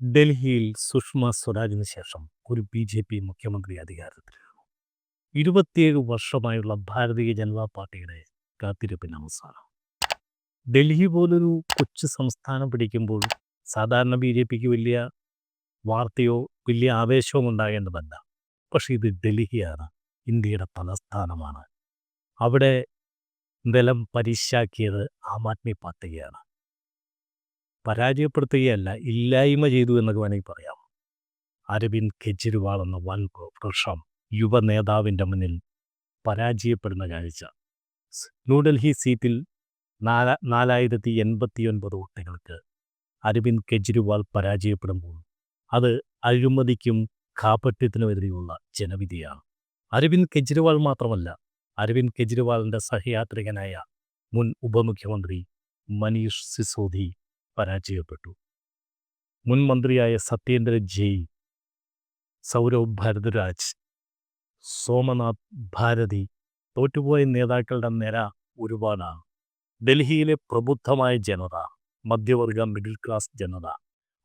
ഡൽഹിയിൽ സുഷമ സ്വരാജിന് ശേഷം ഒരു ബി ജെ പി മുഖ്യമന്ത്രി അധികാരത്തിലാണ് ഇരുപത്തിയേഴ് വർഷമായുള്ള ഭാരതീയ ജനതാ പാർട്ടിയുടെ കാത്തിരിപ്പിന് അവസാനം. ഡൽഹി പോലൊരു കൊച്ചു സംസ്ഥാനം പിടിക്കുമ്പോൾ സാധാരണ ബി ജെ പിക്ക് വലിയ വാർത്തയോ വലിയ ആവേശവും ഉണ്ടാകേണ്ടതല്ല. പക്ഷേ ഇത് ഡൽഹിയാണ് ഇന്ത്യയുടെ തലസ്ഥാനമാണ് അവിടെ നിലം പരിശാക്കിയത് ആം ആദ്മി പാർട്ടിയാണ്. പരാജയപ്പെടുത്തുകയല്ല ഇല്ലായ്മ ചെയ്തു എന്നൊക്കെ വേണമെങ്കിൽ പറയാം. അരവിന്ദ് കെജ്രിവാൾ എന്ന വൻ വൃക്ഷം യുവ നേതാവിന്റെ മുന്നിൽ പരാജയപ്പെടുന്ന കാഴ്ച. ന്യൂഡൽഹി സീറ്റിൽ നാല നാലായിരത്തി എൺപത്തി ഒൻപത് വോട്ടുകൾക്ക് അരവിന്ദ് കെജ്രിവാൾ പരാജയപ്പെടുമ്പോൾ അത് അഴിമതിക്കും കാപ്പറ്റ്യത്തിനുമെതിരെയുള്ള ജനവിധിയാണ്. അരവിന്ദ് കെജ്രിവാൾ മാത്രമല്ല അരവിന്ദ് കെജ്രിവാളിന്റെ സഹയാത്രികനായ മുൻ ഉപമുഖ്യമന്ത്രി മനീഷ് സിസോദി പരാജയപ്പെട്ടു. മുൻ മന്ത്രിയായ സത്യേന്ദ്ര ജെയ് സൗരവ് ഭരദ്രാജ് സോമനാഥ് ഭാരതി തോറ്റുപോയ നേതാക്കളുടെ നിര ഒരുപാടാണ്. ഡൽഹിയിലെ പ്രബുദ്ധമായ ജനത മധ്യവർഗ മിഡിൽ ക്ലാസ് ജനത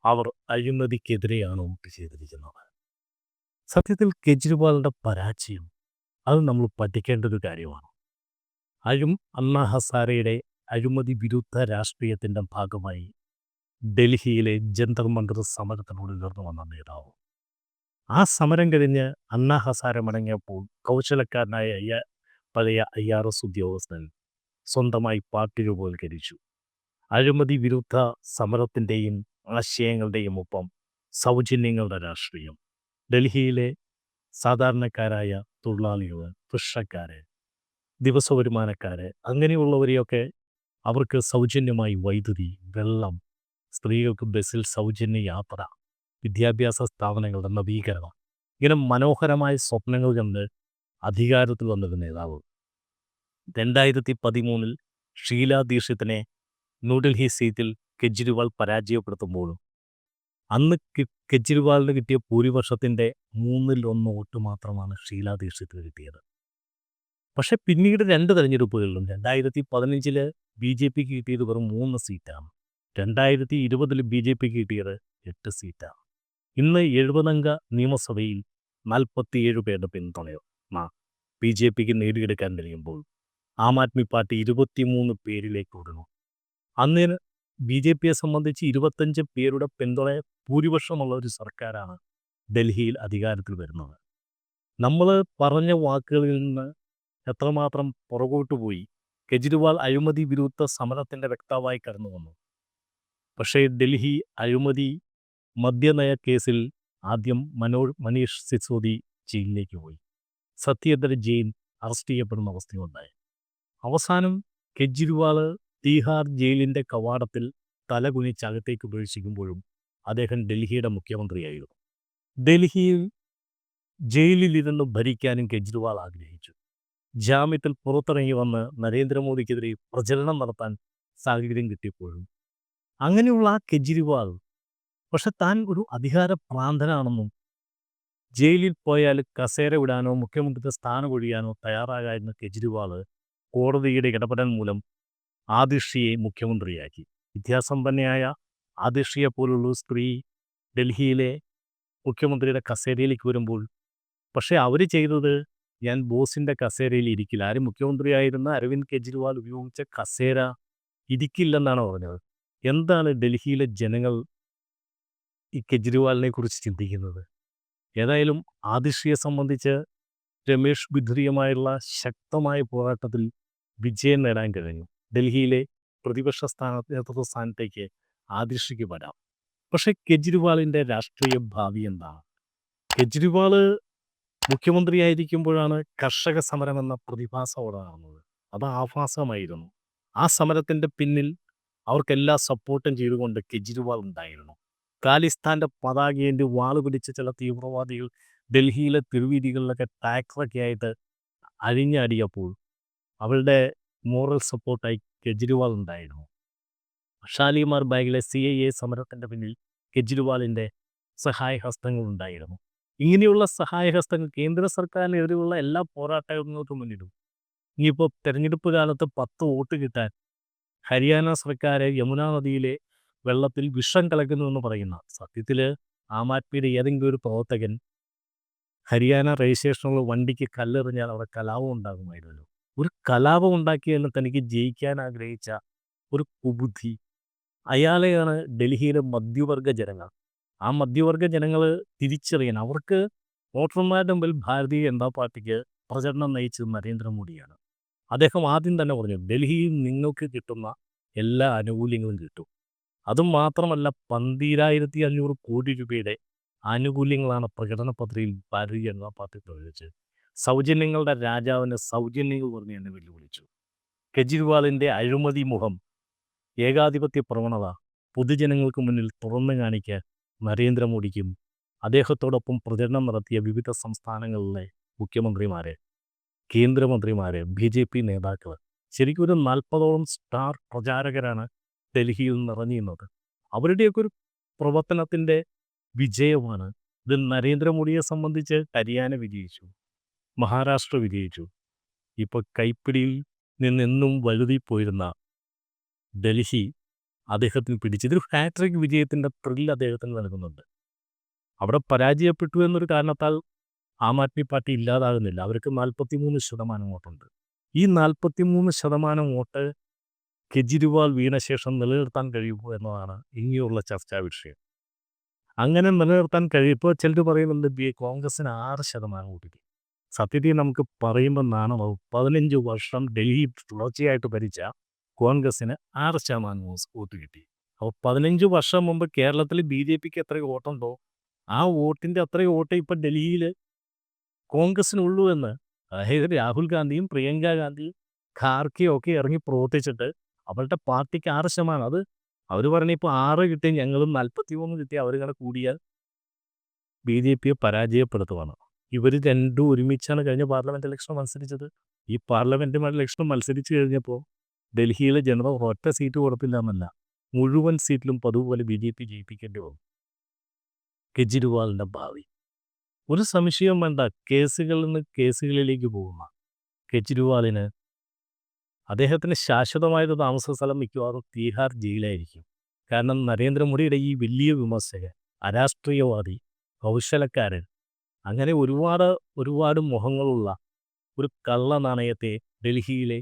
അവർ അഴിമതിക്കെതിരെയാണ് വോട്ട് ചെയ്തിരിക്കുന്നത്. സത്യത്തിൽ കെജ്രിവാളിന്റെ പരാജയം അത് നമ്മൾ പഠിക്കേണ്ട ഒരു കാര്യമാണ്. അഴും അണ്ണാ ഹസാരയുടെ അഴിമതി വിരുദ്ധ രാഷ്ട്രീയത്തിന്റെ ഭാഗമായി ഡൽഹിയിലെ ജന്തർ മന്ദർ സമരത്തിനോട് ഉയർന്നു വന്ന നേതാവ്. ആ സമരം കഴിഞ്ഞ് അണ്ണാ ഹസാര മടങ്ങിയപ്പോൾ കൗശലക്കാരനായ പഴയ ഐ ആർ എസ് ഉദ്യോഗസ്ഥൻ സ്വന്തമായി പാർട്ടി രൂപവൽക്കരിച്ചു. അഴിമതി വിരുദ്ധ സമരത്തിന്റെയും ആശയങ്ങളുടെയും ഒപ്പം സൗജന്യങ്ങളുടെ രാഷ്ട്രീയം. ഡൽഹിയിലെ സാധാരണക്കാരായ തൊഴിലാളികൾ കൃഷക്കാര് ദിവസ വരുമാനക്കാര് അങ്ങനെയുള്ളവരെയൊക്കെ അവർക്ക് സൗജന്യമായി വൈദ്യുതി വെള്ളം സ്ത്രീകൾക്ക് ബസ്സിൽ സൗജന്യ യാത്ര വിദ്യാഭ്യാസ സ്ഥാപനങ്ങളുടെ നവീകരണം ഇങ്ങനെ മനോഹരമായ സ്വപ്നങ്ങൾ കണ്ട് അധികാരത്തിൽ വന്നൊരു നേതാവ്. രണ്ടായിരത്തി പതിമൂന്നിൽ ഷീല ദീക്ഷിത്തിനെ ന്യൂഡൽഹി സീറ്റിൽ കെജ്രിവാൾ പരാജയപ്പെടുത്തുമ്പോഴും അന്ന് കെജ്രിവാളിന് കിട്ടിയ ഭൂരിപക്ഷത്തിന്റെ മൂന്നിൽ ഒന്ന് വോട്ട് മാത്രമാണ് ഷീല ദീക്ഷിത്തിന് കിട്ടിയത്. പക്ഷെ പിന്നീട് രണ്ട് തെരഞ്ഞെടുപ്പുകളിലും രണ്ടായിരത്തി പതിനഞ്ചിൽ ബി ജെ പിക്ക് കിട്ടിയത് വെറും മൂന്ന് സീറ്റാണ്. രണ്ടായിരത്തി ഇരുപതിൽ ബി ജെ പിക്ക് കിട്ടിയത് എട്ട് സീറ്റാണ് ഇന്ന് എഴുപതംഗ നിയമസഭയിൽ നാൽപ്പത്തിയേഴ് പേരുടെ പിന്തുണയോ ബി ജെ പിക്ക് നേടിയെടുക്കാൻ കഴിയുമ്പോൾ. ആം ആദ്മി പാർട്ടി ഇരുപത്തിമൂന്ന് പേരിലേക്ക് ഒടുങ്ങും അന്നേന് ബി ജെ പിയെ സംബന്ധിച്ച് ഇരുപത്തഞ്ച് പേരുടെ പിന്തുണ ഭൂരിപക്ഷമുള്ള ഒരു സർക്കാരാണ് ഡൽഹിയിൽ അധികാരത്തിൽ വരുന്നത്. നമ്മൾ പറഞ്ഞ വാക്കുകളിൽ നിന്ന് എത്രമാത്രം പുറകോട്ട് പോയി കെജ്രിവാൾ അഴിമതി വിരുദ്ധ സമരത്തിന്റെ വ്യക്താവായി കടന്നു വന്നു പക്ഷേ ഡൽഹി അഴിമതി മദ്യനയ കേസിൽ ആദ്യം മനോ മനീഷ് സിസോദി ജയിലിലേക്ക് പോയി. സത്യേന്ദ്ര ജെയിൻ അറസ്റ്റ് ചെയ്യപ്പെടുന്ന അവസ്ഥയുണ്ടായി. അവസാനം കെജ്രിവാൾ തീഹാർ ജയിലിന്റെ കവാടത്തിൽ തലകുനിച്ച് അകത്തേക്ക് ഉപേക്ഷിക്കുമ്പോഴും അദ്ദേഹം ഡൽഹിയുടെ മുഖ്യമന്ത്രിയായിരുന്നു. ഡൽഹിയിൽ ജയിലിലിരുന്ന് ഭരിക്കാനും കെജ്രിവാൾ ആഗ്രഹിച്ചു. ജാമ്യത്തിൽ പുറത്തിറങ്ങി വന്ന് നരേന്ദ്രമോദിക്കെതിരെ പ്രചരണം നടത്താൻ സാഹചര്യം കിട്ടിയപ്പോഴും അങ്ങനെയുള്ള ആ കെജ്രിവാൾ. പക്ഷെ താൻ ഒരു അധികാര പ്രാന്തനാണെന്നും ജയിലിൽ പോയാൽ കസേര വിടാനോ മുഖ്യമന്ത്രിയുടെ സ്ഥാനം ഒഴിയാനോ തയ്യാറാകായിരുന്ന കെജ്രിവാൾ കോടതിയുടെ ഇടപെടൽ മൂലം ആദിഷിയെ മുഖ്യമന്ത്രിയാക്കി. വിദ്യാസമ്പന്നയായ ആദിഷിയെ പോലുള്ള സ്ത്രീ ഡൽഹിയിലെ മുഖ്യമന്ത്രിയുടെ കസേരയിലേക്ക് വരുമ്പോൾ പക്ഷേ അവർ ചെയ്തത് ഞാൻ ബോസിന്റെ കസേരയിൽ ഇരിക്കില്ല. ആരും മുഖ്യമന്ത്രിയായിരുന്ന അരവിന്ദ് കെജ്രിവാൾ ഉപയോഗിച്ച കസേര ഇരിക്കില്ലെന്നാണ് പറഞ്ഞത്. എന്താണ് ഡൽഹിയിലെ ജനങ്ങൾ ഈ കെജ്രിവാളിനെ കുറിച്ച് ചിന്തിക്കുന്നത്? ഏതായാലും ആദിഷിയെ സംബന്ധിച്ച് രമേഷ് ബിധുരിയുമായുള്ള ശക്തമായ പോരാട്ടത്തിൽ വിജയം നേടാൻ കഴിഞ്ഞു. ഡൽഹിയിലെ പ്രതിപക്ഷ സ്ഥാന നേതൃത്വ സ്ഥാനത്തേക്ക് ആദിഷിക്ക് വരാം. പക്ഷേ കെജ്രിവാളിന്റെ രാഷ്ട്രീയ ഭാവി എന്താണ്? കെജ്രിവാൾ മുഖ്യമന്ത്രിയായിരിക്കുമ്പോഴാണ് കർഷക സമരം എന്ന പ്രതിഭാസം അത് ആഭാസമായിരുന്നു. ആ സമരത്തിന്റെ പിന്നിൽ അവർക്കെല്ലാ സപ്പോർട്ടും ചെയ്തുകൊണ്ട് കെജ്രിവാൾ ഉണ്ടായിരുന്നു. ഖാലിസ്ഥാന്റെ പതാകയേന്തി വാൾ പിടിച്ച ചില തീവ്രവാദികൾ ഡൽഹിയിലെ തിരുവീതികളിലൊക്കെ ടാക്സൊക്കെ ആയിട്ട് അഴിഞ്ഞാടിയപ്പോൾ അവളുടെ മോറൽ സപ്പോർട്ടായി കെജ്രിവാൾ ഉണ്ടായിരുന്നു. ഷാലിമാർ ബാഗിലെ സി ഐ എ സമരത്തിന്റെ പിന്നിൽ കെജ്രിവാളിന്റെ സഹായഹസ്തങ്ങൾ ഉണ്ടായിരുന്നു. ഇങ്ങനെയുള്ള സഹായഹസ്തങ്ങൾ കേന്ദ്ര സർക്കാരിനെതിരെയുള്ള എല്ലാ പോരാട്ടങ്ങൾക്കും മുന്നിലും. ഇനിയിപ്പോൾ തെരഞ്ഞെടുപ്പ് കാലത്ത് പത്ത് വോട്ട് കിട്ടാൻ ഹരിയാന സർക്കാർ യമുന നദിയിലെ വെള്ളത്തിൽ വിഷം കലക്കുന്നു എന്ന് പറയുന്ന സത്യത്തിൽ ആം ആദ്മിയുടെ ഏതെങ്കിലും ഒരു പ്രവർത്തകൻ ഹരിയാന രജിസ്ട്രേഷനുള്ള വണ്ടിക്ക് കല്ലെറിഞ്ഞാൽ അവിടെ കലാപം ഉണ്ടാകുമായിരുന്നല്ലോ. ഒരു കലാപം ഉണ്ടാക്കിയെന്ന് തനിക്ക് ജയിക്കാൻ ആഗ്രഹിച്ച ഒരു കുബുദ്ധി. അയാളെയാണ് ഡൽഹിയിലെ മധ്യവർഗ ജനങ്ങൾ. ആ മധ്യവർഗ ജനങ്ങൾ തിരിച്ചറിയാൻ അവർക്ക് വോട്ടർമാരുടെ മുമ്പിൽ ഭാരതീയ ജനതാ പാർട്ടിക്ക് പ്രചരണം നയിച്ചത് നരേന്ദ്രമോദിയാണ്. അദ്ദേഹം ആദ്യം തന്നെ പറഞ്ഞു ഡൽഹിയിൽ നിങ്ങൾക്ക് കിട്ടുന്ന എല്ലാ ആനുകൂല്യങ്ങളും കിട്ടും. അതും മാത്രമല്ല പന്തിരായിരത്തി അഞ്ഞൂറ് കോടി രൂപയുടെ ആനുകൂല്യങ്ങളാണ് പ്രകടന പത്രികയിൽ ഭാരതീയ ജനതാ പാർട്ടി പ്രകടിപ്പിച്ചത്. സൗജന്യങ്ങളുടെ രാജാവിനെ സൗജന്യങ്ങൾ പറഞ്ഞ് എന്നെ വെല്ലുവിളിച്ചു. കെജ്രിവാളിന്റെ അഴിമതി മുഖം ഏകാധിപത്യ പ്രവണത പൊതുജനങ്ങൾക്ക് മുന്നിൽ തുറന്നു കാണിക്കാൻ നരേന്ദ്രമോദിക്കും അദ്ദേഹത്തോടൊപ്പം പ്രചരണം നടത്തിയ വിവിധ സംസ്ഥാനങ്ങളിലെ മുഖ്യമന്ത്രിമാരെ കേന്ദ്രമന്ത്രിമാരെ ബി ജെ പി നേതാക്കൾ ശരിക്കും ഒരു നാൽപ്പതോളം സ്റ്റാർ പ്രചാരകരാണ് ഡൽഹിയിൽ നിറഞ്ഞിരുന്നത്. അവരുടെയൊക്കെ ഒരു പ്രവർത്തനത്തിന്റെ വിജയമാണ്. ഇത് നരേന്ദ്രമോദിയെ സംബന്ധിച്ച് ഹരിയാന വിജയിച്ചു മഹാരാഷ്ട്ര വിജയിച്ചു. ഇപ്പോൾ കൈപ്പിടിയിൽ നിന്നെന്നും വഴുതിപ്പോയിരുന്ന ഡൽഹി അദ്ദേഹത്തിന് പിടിച്ചു. ഇതൊരു ഹാട്രിക് വിജയത്തിന്റെ ത്രില്ല് അദ്ദേഹത്തിന് നൽകുന്നുണ്ട്. അവിടെ പരാജയപ്പെട്ടു എന്നൊരു കാരണത്താൽ ആം ആദ്മി പാർട്ടി ഇല്ലാതാകുന്നില്ല. അവർക്ക് നാൽപ്പത്തി മൂന്ന് ശതമാനം വോട്ടുണ്ട്. ഈ നാൽപ്പത്തി മൂന്ന് ശതമാനം വോട്ട് കെജ്രിവാൾ വീണ ശേഷം നിലനിർത്താൻ കഴിയുമോ എന്നതാണ് ഇനിയുള്ള ചർച്ചാ വിഷയം. അങ്ങനെ നിലനിർത്താൻ കഴിയുമ്പോൾ ചിലർ പറയുന്നുണ്ട് ബി കോൺഗ്രസിന് ആറ് ശതമാനം കൂടി സത്യത്തിൽ നമുക്ക് പറയുമ്പോൾ നാണമാവും. പതിനഞ്ച് വർഷം ഡൽഹി തുടർച്ചയായിട്ട് ഭരിച്ച കോൺഗ്രസിന് ആറ് ശതമാനം വോട്ട് കിട്ടി. അപ്പോൾ പതിനഞ്ച് വർഷം മുമ്പ് കേരളത്തിൽ ബി ജെ പിക്ക് എത്ര വോട്ടുണ്ടോ? ആ വോട്ടിന്റെ അത്രയും വോട്ട് ഇപ്പം ഡൽഹിയിൽ കോൺഗ്രസിനുള്ളൂ എന്ന് അതായത് രാഹുൽ ഗാന്ധിയും പ്രിയങ്ക ഗാന്ധിയും ഖാർക്കെയും ഒക്കെ ഇറങ്ങി പ്രവർത്തിച്ചിട്ട് അവരുടെ പാർട്ടിക്ക് ആറ് ശതമാനം. അത് അവർ പറഞ്ഞ ഇപ്പോൾ ആറ് കിട്ടിയ ഞങ്ങളും നാൽപ്പത്തി മൂന്ന് കിട്ടിയ അവർ കൂടെ കൂടിയാൽ ബി ജെ പിയെ പരാജയപ്പെടുത്തുവാണ്. ഇവർ രണ്ടും ഒരുമിച്ചാണ് കഴിഞ്ഞ പാർലമെന്റ് ഇലക്ഷൻ മത്സരിച്ചത്. ഈ പാർലമെന്റ് ഇലക്ഷൻ മത്സരിച്ച് കഴിഞ്ഞപ്പോൾ ഡൽഹിയിലെ ജനത ഒറ്റ സീറ്റ് കൊടുത്തില്ല എന്നല്ല മുഴുവൻ സീറ്റിലും പതുപോലെ ബി ജെ പി ജയിപ്പിക്കേണ്ടി വന്നു. കെജ്രിവാളിന്റെ ഭാവി. ഒരു സംശയം വേണ്ട. കേസുകളിൽ നിന്ന് കേസുകളിലേക്ക് പോകുന്ന കെജ്രിവാളിന് അദ്ദേഹത്തിന് ശാശ്വതമായത് താമസ സ്ഥലം മിക്കവാറും തീഹാർ ജയിലായിരിക്കും. കാരണം നരേന്ദ്രമോദിയുടെ ഈ വലിയ വിമർശകൻ അരാഷ്ട്രീയവാദി കൗശലക്കാരൻ അങ്ങനെ ഒരുപാട് ഒരുപാട് മുഖങ്ങളുള്ള ഒരു കള്ള നാണയത്തെ ഡൽഹിയിലെ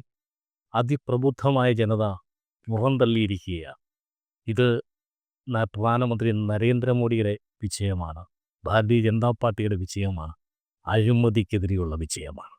അതിപ്രബുദ്ധമായ ജനത മുഖം തള്ളിയിരിക്കുകയാണ്. ഇത് പ്രധാനമന്ത്രി നരേന്ദ്രമോദിയുടെ വിജയമാണ്. ഭാരതീയ ജനതാ പാർട്ടിയുടെ വിജയമാണ്. അഴിമതിക്കെതിരെയുള്ള വിജയമാണ്.